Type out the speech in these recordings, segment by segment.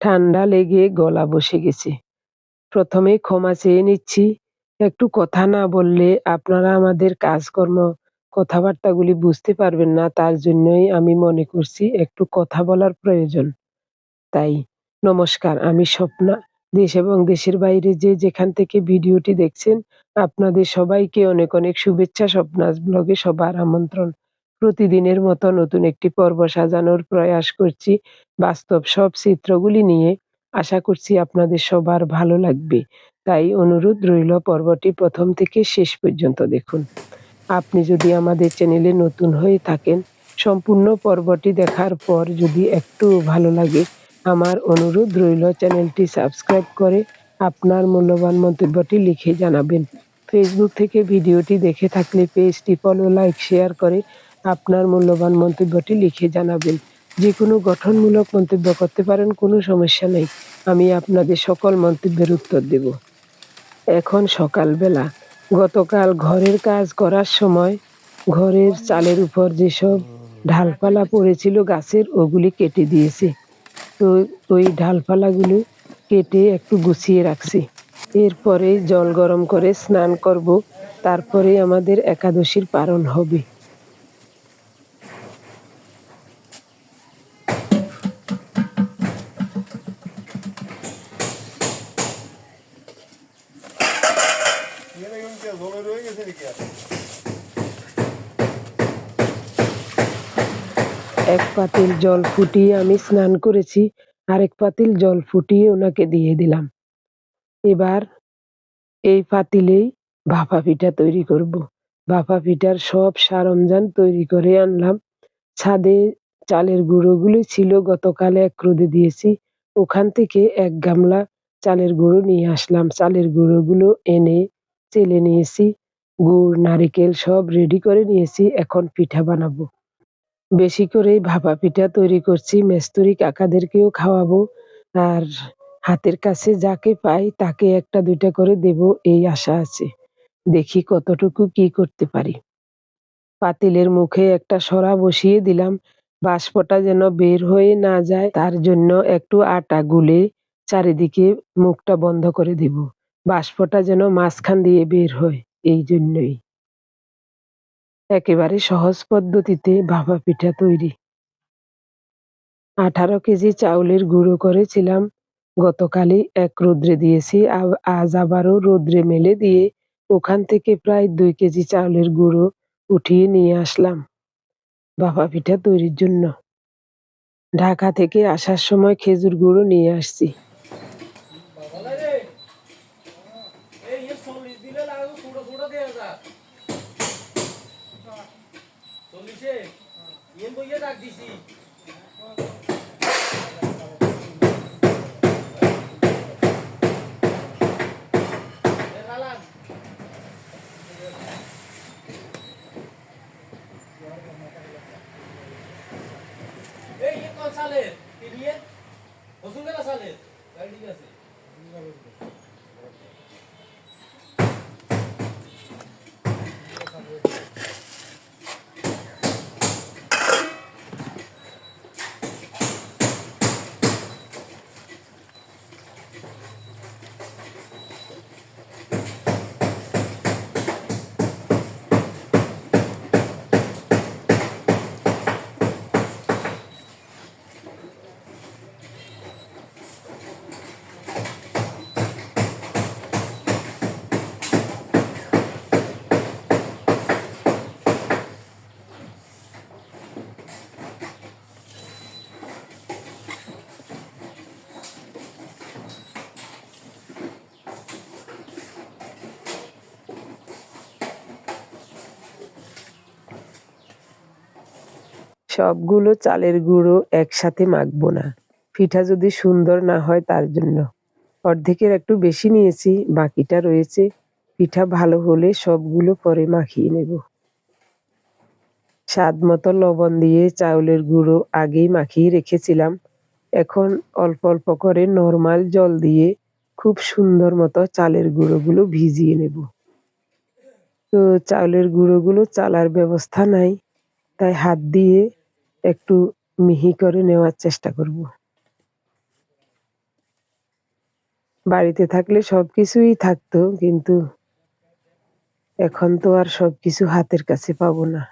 ঠান্ডা লেগে গলা বসে গেছে। প্রথমে ক্ষমা চেয়ে নিচ্ছি। একটু কথা না বললে আপনারা আমাদের কাজকর্ম, কথাবার্তাগুলি বুঝতে পারবেন না। তার জন্যই আমি মনে করছি একটু কথা বলার প্রয়োজন। তাই নমস্কার, আমি স্বপ্না। দেশ এবং দেশের বাইরে যে যেখান থেকে ভিডিওটি দেখছেন, আপনাদের সবাইকে অনেক অনেক শুভেচ্ছা। স্বপ্নাস ব্লগে সবার আমন্ত্রণ। প্রতিদিনের মতো নতুন একটি পর্ব সাজানোর প্রয়াস করছি বাস্তব সব চিত্রগুলি নিয়ে। আশা করছি আপনাদের সবার ভালো লাগবে। তাই অনুরোধ রইল পর্বটি প্রথম থেকে শেষ পর্যন্ত দেখুন। আপনি যদি আমাদের চ্যানেলে নতুন হয়ে থাকেন, সম্পূর্ণ পর্বটি দেখার পর যদি একটু ভালো লাগে, আমার অনুরোধ রইল চ্যানেলটি সাবস্ক্রাইব করে আপনার মূল্যবান মন্তব্যটি লিখে জানাবেন। ফেসবুক থেকে ভিডিওটি দেখে থাকলে পেজটি ফলো, লাইক, শেয়ার করে আপনার মূল্যবান মন্তব্যটি লিখে জানাবেন। যে কোনো গঠনমূলক মন্তব্য করতে পারেন, কোনো সমস্যা নেই। আমি আপনাদের সকল মন্তব্যের উত্তর দেব। এখন সকালবেলা। গতকাল ঘরের কাজ করার সময় ঘরের চালের উপর যেসব ঢালপালা পড়েছিল গাছের, ওগুলি কেটে দিয়েছে তো ওই ঢালপালাগুলো কেটে একটু গুছিয়ে রাখছি। এরপরে জল গরম করে স্নান করব, তারপরে আমাদের একাদশীর পারণ হবে। এক পাতিল জল ফুটিয়ে আমি স্নান করেছি, আরেক পাতিল জল ফুটিয়ে ওনাকে দিয়ে দিলাম। এবার এই পাতিলেই ভাপা পিঠা তৈরি করব। ভাপা পিঠার সব সরঞ্জাম তৈরি করে আনলাম। ছাদে চালের গুঁড়োগুলি ছিল, গতকাল এক রোদে দিয়েছি। ওখান থেকে এক গামলা চালের গুঁড়ো নিয়ে আসলাম। চালের গুঁড়োগুলো এনে চেলে নিয়েছি, গুড়, নারিকেল সব রেডি করে নিয়েছি, এখন পিঠা বানাবো। বেশি করেই ভাপা পিঠা তৈরি করছি, মেস্তরি কাকাদেরকেও খাওয়াবো। আর হাতের কাছে যাকে পাই তাকে একটা দুইটা করে দেব, এই আশা আছে। দেখি কতটুকু কি করতে পারি। পাতিলের মুখে একটা সরা বসিয়ে দিলাম। বাষ্পটা যেন বের হয়ে না যায়, তার জন্য একটু আটা গুলে চারিদিকে মুখটা বন্ধ করে দেব। বাষ্পটা যেন মাঝখান দিয়ে বের হয়, এই জন্যই। একেবারে সহজ পদ্ধতিতে ভাপা পিঠা তৈরি। আঠারো কেজি চাউলের গুঁড়ো করেছিলাম। গতকালই এক রোদ্রে দিয়েছি আজ আবারও রোদ্রে মেলে দিয়ে ওখান থেকে প্রায় দুই কেজি চাউলের গুঁড়ো উঠিয়ে নিয়ে আসলাম ভাপা পিঠা তৈরির জন্য। ঢাকা থেকে আসার সময় খেজুর গুঁড়ো নিয়ে আসছি। সবগুলো চালের গুঁড়ো একসাথে মাখবো না। পিঠা যদি সুন্দর না হয় তার জন্য। অর্ধেকের একটু বেশি নিয়েছি, বাকিটা রয়েছে। পিঠা ভালো হলে সবগুলো পরে মাখিয়ে নেব। স্বাদ মতো লবণ দিয়ে চাউলের গুঁড়ো আগেই মাখিয়ে রেখেছিলাম। এখন অল্প অল্প করে নর্মাল জল দিয়ে খুব সুন্দর মতো চালের গুঁড়োগুলো ভিজিয়ে নেব। তো চাউলের গুঁড়োগুলো চালার ব্যবস্থা নাই, তাই হাত দিয়ে একটু মিহি করে নেওয়ার চেষ্টা করব। বাড়িতে থাকলে সব কিছুই থাকতো, কিন্তু এখন তো আর সব কিছু হাতের কাছে পাবো না।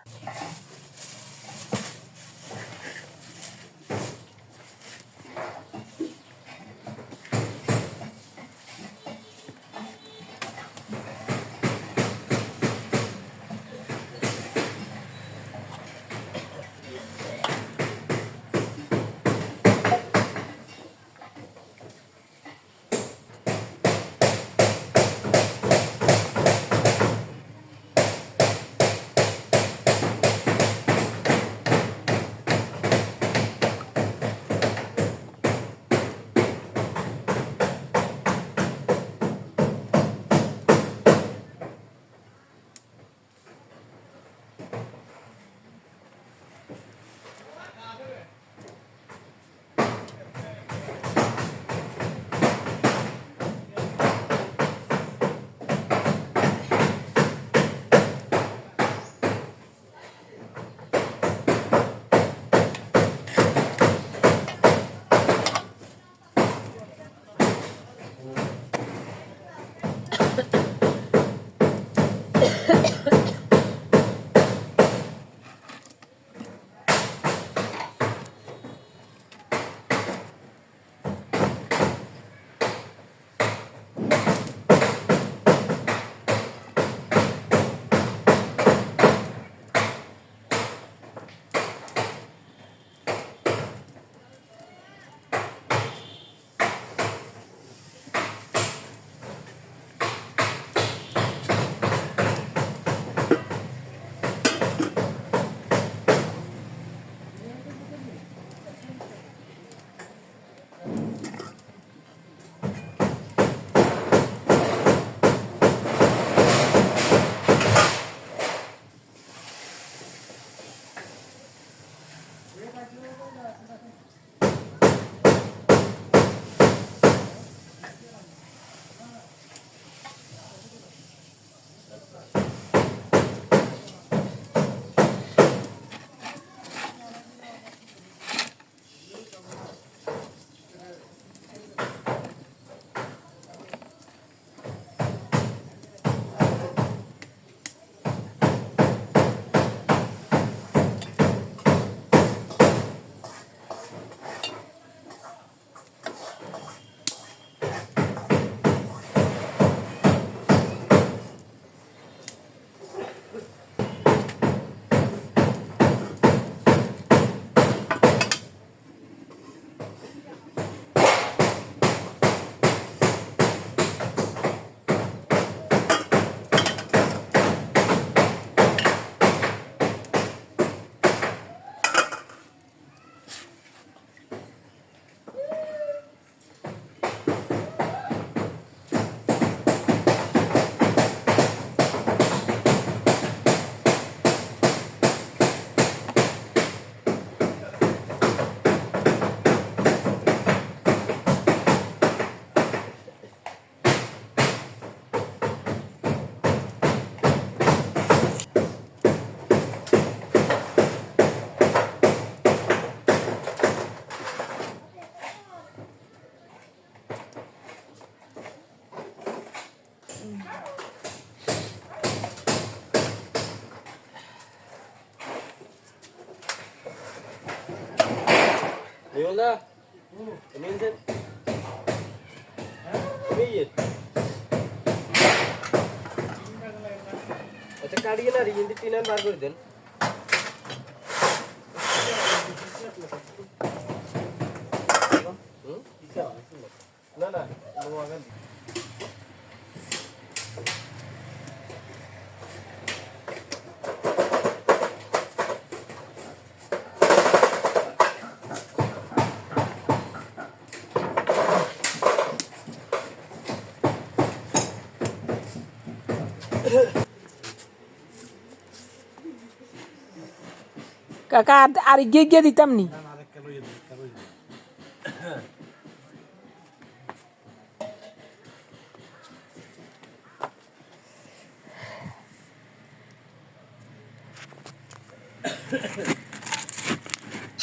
আচ্ছা কাটিয়ে না রিয়েন্টি তিন বার করে দেন হুম? না না নোয়াগান কাকা, আর গিয়ে গিয়ে দিতাম নি।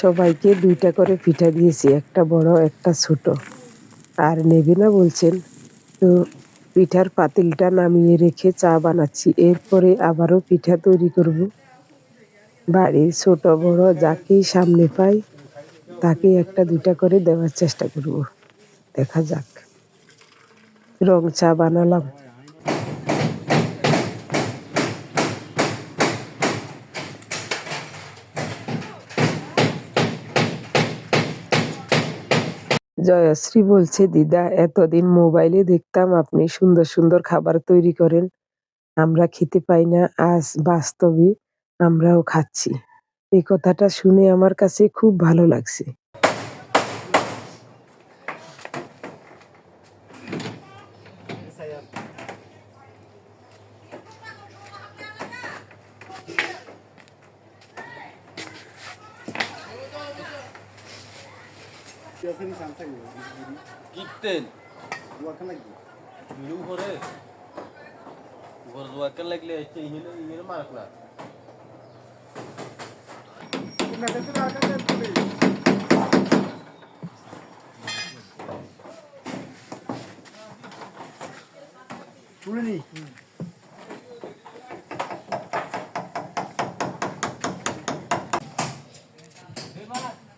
সবাইকে দুইটা করে পিঠা দিয়েছি, একটা বড়, একটা ছোট। আর নেবে না বলছেন, তো পিঠার পাতিলটা নামিয়ে রেখে চা বানাচ্ছি, এরপরে আবারও পিঠা তৈরি করব। বাড়ির ছোট বড় যাকেই সামনে পাই তাকে একটা দুইটা করে দেওয়ার চেষ্টা করব। দেখা যাক। রং চা বানালাম। জয়শ্রী বলছে, দিদা, এতদিন মোবাইলে দেখতাম আপনি সুন্দর সুন্দর খাবার তৈরি করেন। আমরা খেতে পাই না, আজ বাস্তবে আমরাও খাচ্ছি। এই কথাটা শুনে আমার কাছে খুব ভালো লাগছে। লাগলে ইহিনে ইহিনে মারক না।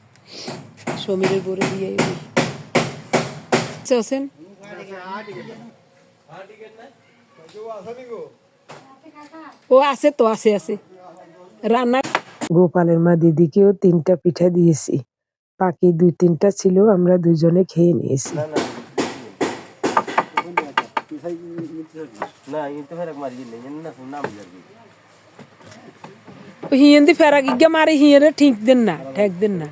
সমীরের বরে দিয়ে আছেন ও আছে তো আছে আছে। রান্না গোপালের মা দিদিকেও তিনটা পিঠা দিয়েছি। বাকি দুই তিনটা ছিল আমরা দুজনে খেয়ে নিয়েছি। না না না ইনতে ফেরক মারি গেলে না নাম যাবি হিয়েন্দি ফেরা গিগা মারি হিয়েরে ঠিক দেন না ঠেক দেন না।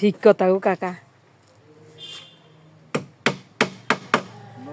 ঠিক কথা গো কাকা।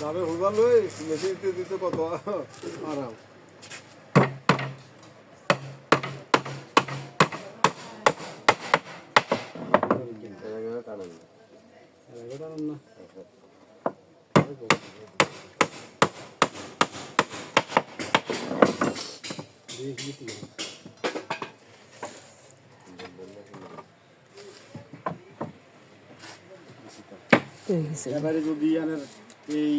যাবে হইবার লই মেশিনতে দিতে কত আরাম। এবারে যদি আনের এই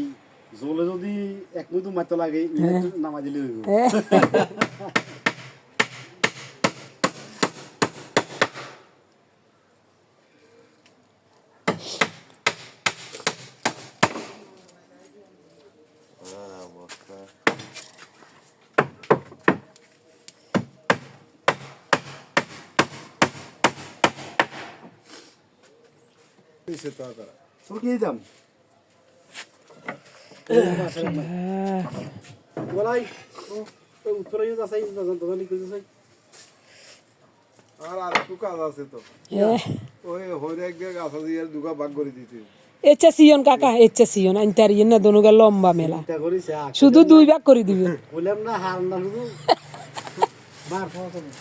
জলে যদি এক মুদু মারতে লাগে নামা দিলে হইব। হ্যাঁ। তোর কি দাম? বলাই দোকানে কিছু চাই আর আর একটু কাজ আছে তো। ওই হইরে এক দিয়ে দুগা ভাগ করে দিতে সিয়ন কাকা সিয়ন না লম্বা মেলা শুধু দুই ভাগ করে দিবে বললাম না হার না শুধু বার যাবে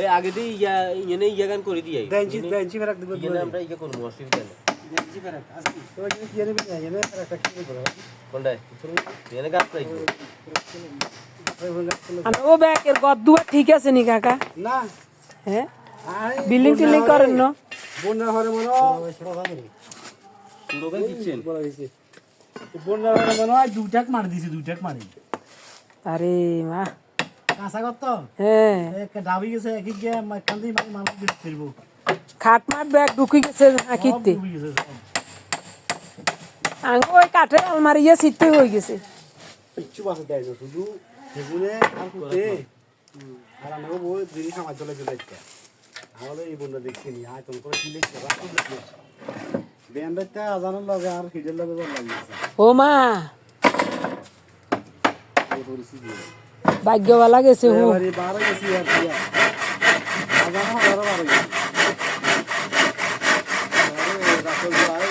এই আগে দিয়ে ইয়া ইয়া গান করে দিই বেঞ্চি বেঞ্চি ফেরাক দিবে আমরা ইয়া করব অসুবিধা নেই ও ব্যাগের গদ দুয়া ঠিক আছে নি কাকা? না। হ্যাঁ? আরে বিল্ডিং টিল্ডিং করেন না? বন্যা হরে মনে বন্যা হরে মনে হয় দুটাক মারি দিছে দুটাক মারি। আরে মা। কাঁচা কত হ্যাঁ। এক ডাবি গেছে এক গিয়ে কান্দি মারি মানুষ ফিরবো খাট মাট ব্যাগ ঢুকি গেছে সব। আঙ্গ ওই কাঠের আলমারি ইয়ে সিটতে হয়ে গেছে। কিচ্ছু বাসা দেয় না শুধু সেগুনে আর কুটে আর আমাকে বই দিদি খামার চলে চলে যাচ্ছে আমাদের এই বন্যা দেখছি নি আয় তোমার কি লিখছে রাখুন আজানোর লগে আর হিজের লগে লাগিয়েছে ও মা। ভাগ্যবালা গেছে আর কি হাজার বারো গেছি রাস্তার জল আয়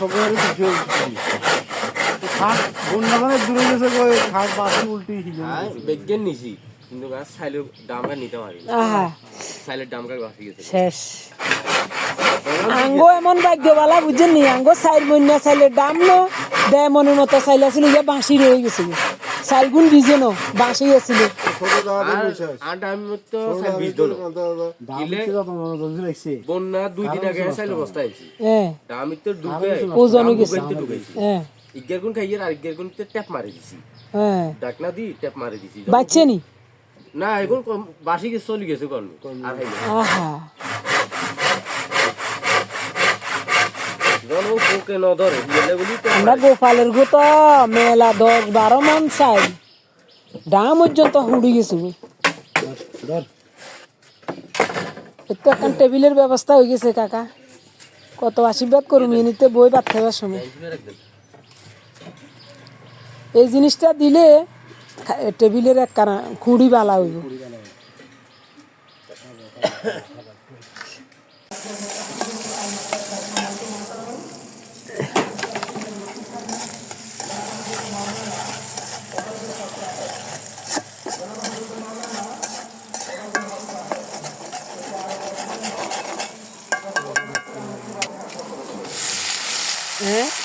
তো সবাই খাট বন্যা মানে দূরে গেছে এই খাট বাসি উল্টি হিলে বেগেন নিছি কিন্তু গাছ সাইলের নিতে পারি সাইলের বাসি গেছে? শেষ। আঙ্গো এমন ভাগ্যবালা বুঝছেন নি আঙ্গো চাইল বন্যা চাইলে দাম নো? দেয় মনের মতো চাইল আছিল যে বাঁশি রয়ে গেছিল। চাইল গুণ ভিজে ন বাঁশি আছিল। আমি তো বন্যা দুই দিন আগে আইছি। হ্যাঁ আমি তো ডুবে ওজন গেছে। ডুবেছি গুণ খাইয়ে আর ইজ্ঞার গুণ ট্যাপ মারি দিছি। ডাকনা দি ট্যাপ মারি দিছি। বাচ্চে নি? না এখন বাসি গেছে চলে আর আহা। আমরা গোপালের গো তো মেলা দশ বারো মান চাই। দাম পর্যন্ত হুড়ি গেছে একটু এখন টেবিলের ব্যবস্থা হয়ে গেছে কাকা। কত আশীর্বাদ করুম এনিতে বই ভাত খাবার সময়। এই জিনিসটা দিলে টেবিলের এক কানা খুঁড়ি বালা হইব। ね。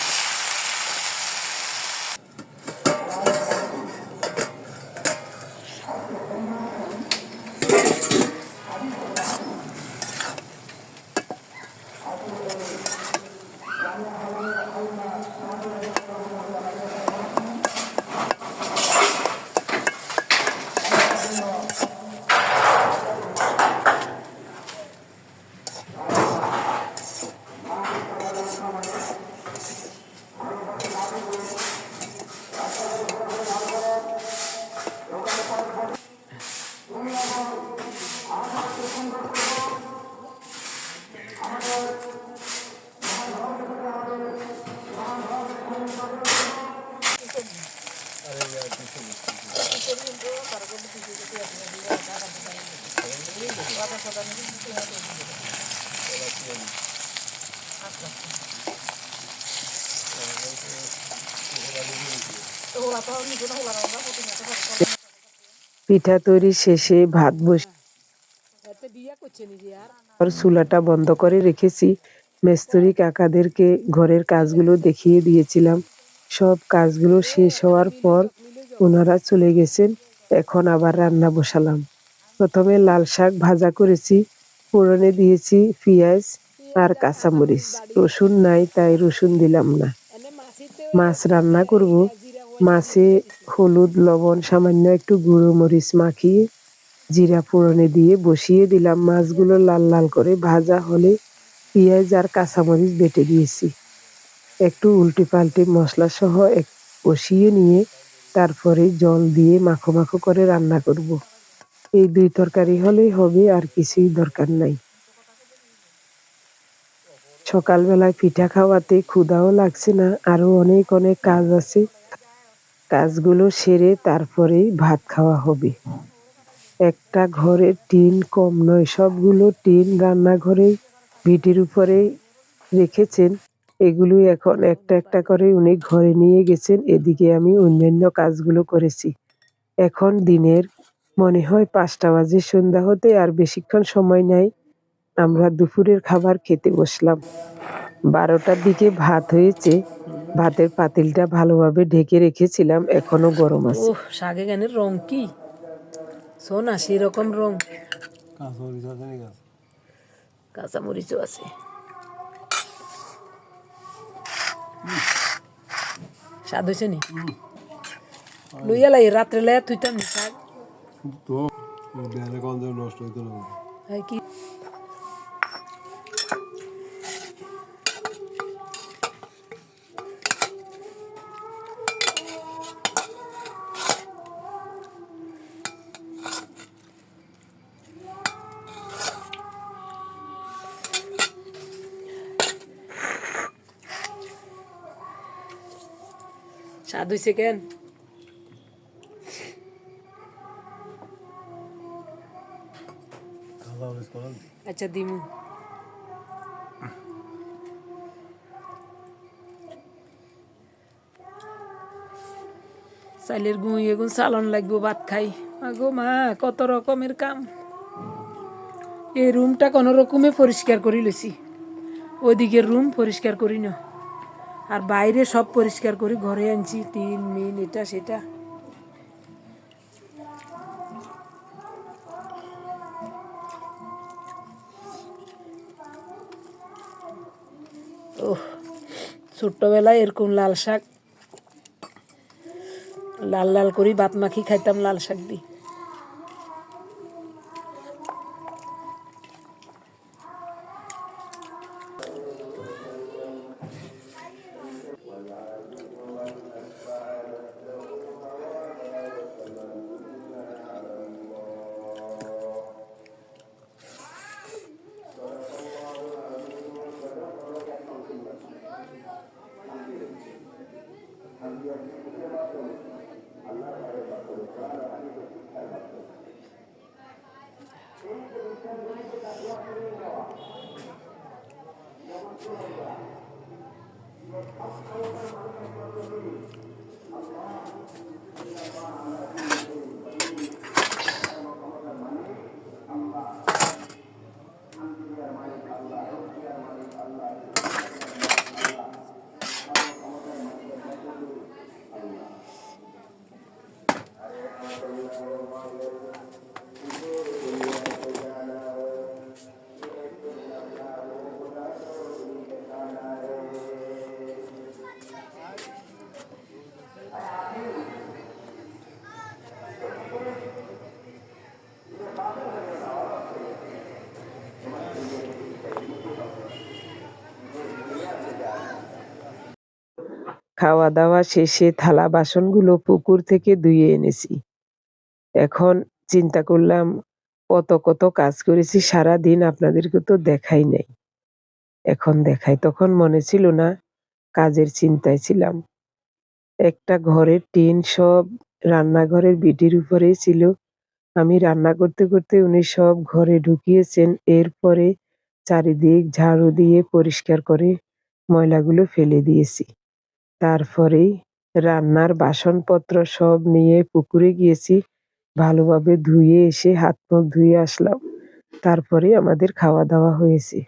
পিঠা তৈরি শেষে ভাত বসে চুলাটা বন্ধ করে রেখেছি। মেস্তরি কাকাদেরকে ঘরের কাজগুলো দেখিয়ে দিয়েছিলাম। সব কাজগুলো শেষ হওয়ার পর ওনারা চলে গেছেন। এখন আবার রান্না বসালাম। প্রথমে লাল শাক ভাজা করেছি, ফোড়নে দিয়েছি পেঁয়াজ আর কাঁচামরিচ। রসুন নাই, তাই রসুন দিলাম না। মাছ রান্না করব। মাছে হলুদ, লবণ, সামান্য একটু গুঁড়ো মরিচ মাখিয়ে জিরা ফোড়নে দিয়ে বসিয়ে দিলাম। মাছগুলো লাল লাল করে ভাজা হলে পেঁয়াজ আর কাঁচামরিচ বেটে দিয়েছি। একটু উল্টে পাল্টে মশলা সহ এক কষিয়ে নিয়ে তারপরে জল দিয়ে মাখো মাখো করে রান্না করব। এই দুই তরকারি হলেই হবে, আর কিছুই দরকার নাই। সকালবেলায় পিঠা খাওয়াতে ক্ষুধাও লাগছে না, আরও অনেক অনেক কাজ আছে। কাজগুলো সেরে তারপরেই ভাত খাওয়া হবে। একটা ঘরের টিন কম নয়, সবগুলো টিন রান্নাঘরে, ভিটির উপরে রেখেছেন। এগুলো এখন একটা একটা করে উনি ঘরে নিয়ে গেছেন, এদিকে আমি অন্যান্য কাজগুলো করেছি। এখন দিনের মনে হয় পাঁচটা বাজে সন্ধ্যা হতে আর বেশিক্ষণ সময় নাই। আমরা দুপুরের খাবার খেতে বসলাম। বারোটার দিকে ভাত হয়েছে। ভাতের পাতিলটা ভালোভাবে ঢেকে রেখেছিলাম। এখনও গরম আছে। শাকে গানের রং কি? সোনা সেরকম রং। কাঁচামরিচও আছে। স্বাদ হয়েছে নি? লইয়া লাই রাত্রে লইয়া তুইতাম শাক? তো বেড়ে গন্ধ নষ্ট হইতো না কি স্বাদ হয়েছে কেন আচ্ছা দিমু চাইলের গুঁই এগুন চালন লাগবো ভাত খাই আগো মা কত রকমের কাম এই রুমটা কোনো রকমে পরিষ্কার করি লইছি ওদিকের রুম পরিষ্কার করি না আর বাইরে সব পরিষ্কার করি ঘরে আনছি টিন মিন এটা সেটা ছোট্টবেলায় এরকম লাল শাক লাল লাল করি বাত মাখি খাইতাম লাল শাক দি খাওয়া দাওয়া শেষে থালা বাসনগুলো পুকুর থেকে ধুয়ে এনেছি। এখন চিন্তা করলাম, কত কত কাজ করেছি সারা দিন আপনাদেরকে তো দেখাই নাই। এখন দেখাই তখন মনে ছিল না, কাজের চিন্তায় ছিলাম। একটা ঘরের টিন সব রান্নাঘরের বিটির উপরে ছিল। আমি রান্না করতে করতে উনি সব ঘরে ঢুকিয়েছেন, এরপরে চারিদিক ঝাড়ু দিয়ে পরিষ্কার করে ময়লাগুলো ফেলে দিয়েছি। তারপরেই রান্নার বাসনপত্র সব নিয়ে পুকুরে গিয়েছি। ভালোভাবে ধুয়ে এসে হাত মুখ ধুয়ে আসলাম। তারপরে আমাদের খাওয়া দাওয়া হয়েছে।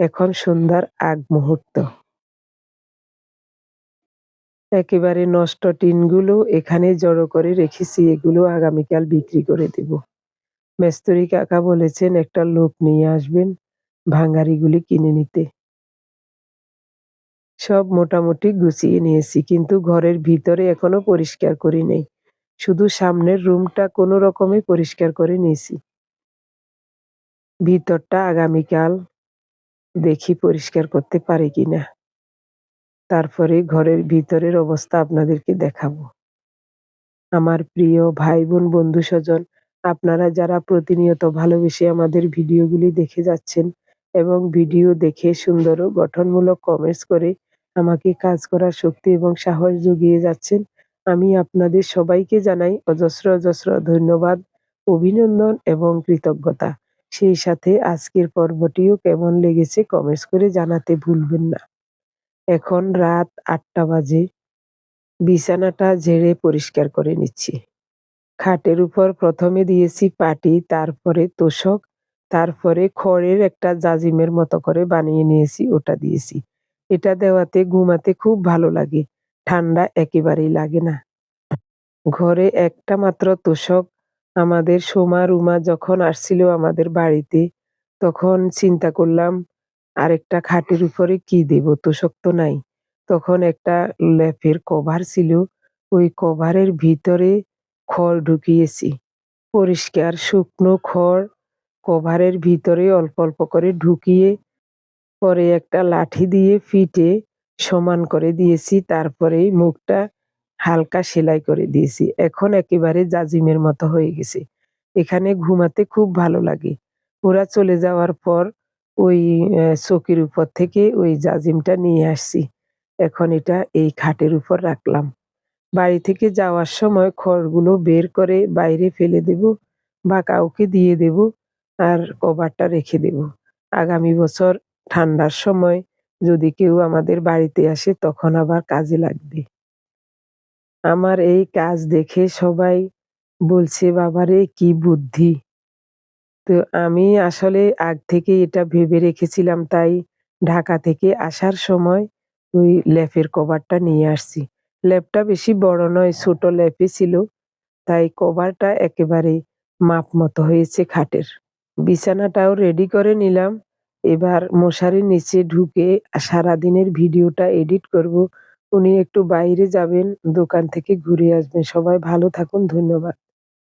এখন সন্ধ্যার আগ মুহূর্ত। একেবারে নষ্ট টিনগুলো এখানে জড়ো করে রেখেছি, এগুলো আগামীকাল বিক্রি করে দেব। মেস্তরি কাকা বলেছেন, একটা লোক নিয়ে আসবেন ভাঙারিগুলি কিনে নিতে। সব মোটামুটি গুছিয়ে নিয়েছি, কিন্তু ঘরের ভিতরে এখনও পরিষ্কার করি নাই। শুধু সামনের রুমটা কোনো রকমে পরিষ্কার করে নিয়েছি। ভিতরটা আগামীকাল দেখি পরিষ্কার করতে পারি কিনা তারপরে ঘরের ভিতরের অবস্থা আপনাদেরকে দেখাবো। আমার প্রিয় ভাই বোন বন্ধু স্বজন আপনারা যারা প্রতিনিয়ত ভালোবেসে আমাদের ভিডিওগুলি দেখে যাচ্ছেন এবং ভিডিও দেখে সুন্দর ও গঠনমূলক কমেন্টস করে আমাকে কাজ করার শক্তি এবং সাহস জুগিয়ে যাচ্ছেন। আমি আপনাদের সবাইকে জানাই অজস্র অজস্র ধন্যবাদ, অভিনন্দন এবং কৃতজ্ঞতা। সেই সাথে আজকের পর্বটিও কেমন লেগেছে কমেন্টস করে জানাতে ভুলবেন না। এখন রাত আটটা বাজে। বিছানাটা ঝেড়ে পরিষ্কার করে নিচ্ছি। খাটের উপর প্রথমে দিয়েছি পাটি, তারপরে তোষক, তারপরে খড়ের একটা জাজিমের মতো করে বানিয়ে নিয়েছি, ওটা দিয়েছি। এটা দেওয়াতে ঘুমাতে খুব ভালো লাগে। ঠান্ডা একেবারেই লাগে না। ঘরে একটা মাত্র তোষক আমাদের সোমা রুমা যখন আসছিল আমাদের বাড়িতে, তখন চিন্তা করলাম, আরেকটা খাটের উপরে কি দেব? তোষক তো নাই। তখন একটা ল্যাপের কভার ছিল, ওই কভারের ভিতরে খড় ঢুকিয়েছি। পরিষ্কার শুকনো খড় কভারের ভিতরে অল্প অল্প করে ঢুকিয়ে পরে একটা লাঠি দিয়ে ফিটে সমান করে দিয়েছি, তারপরে মুখটা হালকা সেলাই করে দিয়েছি। এখন একেবারে জাজিমের মতো হয়ে গেছে। এখানে ঘুমাতে খুব ভালো লাগে। ওরা চলে যাওয়ার পর ওই চকির উপর থেকে ওই জাজিমটা নিয়ে আসছি। এখন এটা এই খাটের উপর রাখলাম। বাড়ি থেকে যাওয়ার সময় খড়গুলো বের করে বাইরে ফেলে দেব বা কাউকে দিয়ে দেব আর কভারটা রেখে দেব। আগামী বছর ঠান্ডার সময় যদি কেউ আমাদের বাড়িতে আসে, তখন আবার কাজে লাগবে। আমার এই কাজ দেখে সবাই বলছে বাবারে কি বুদ্ধি! তো আমি আসলে আগ থেকে এটা ভেবে রেখেছিলাম, তাই ঢাকা থেকে আসার সময় ওই ল্যাপের কভারটা নিয়ে আসছি। ল্যাপটা বেশি বড় নয়, ছোট ল্যাপই ছিল, তাই কভারটা একেবারে মাপ মতো হয়েছে খাটের। বিছানাটাও রেডি করে নিলাম এবার মশারির নিচে ঢুকে সারাদিনের ভিডিওটা এডিট করব। উনি একটু বাইরে যাবেন, দোকান থেকে ঘুরে আসবেন। সবাই ভালো থাকুন, ধন্যবাদ।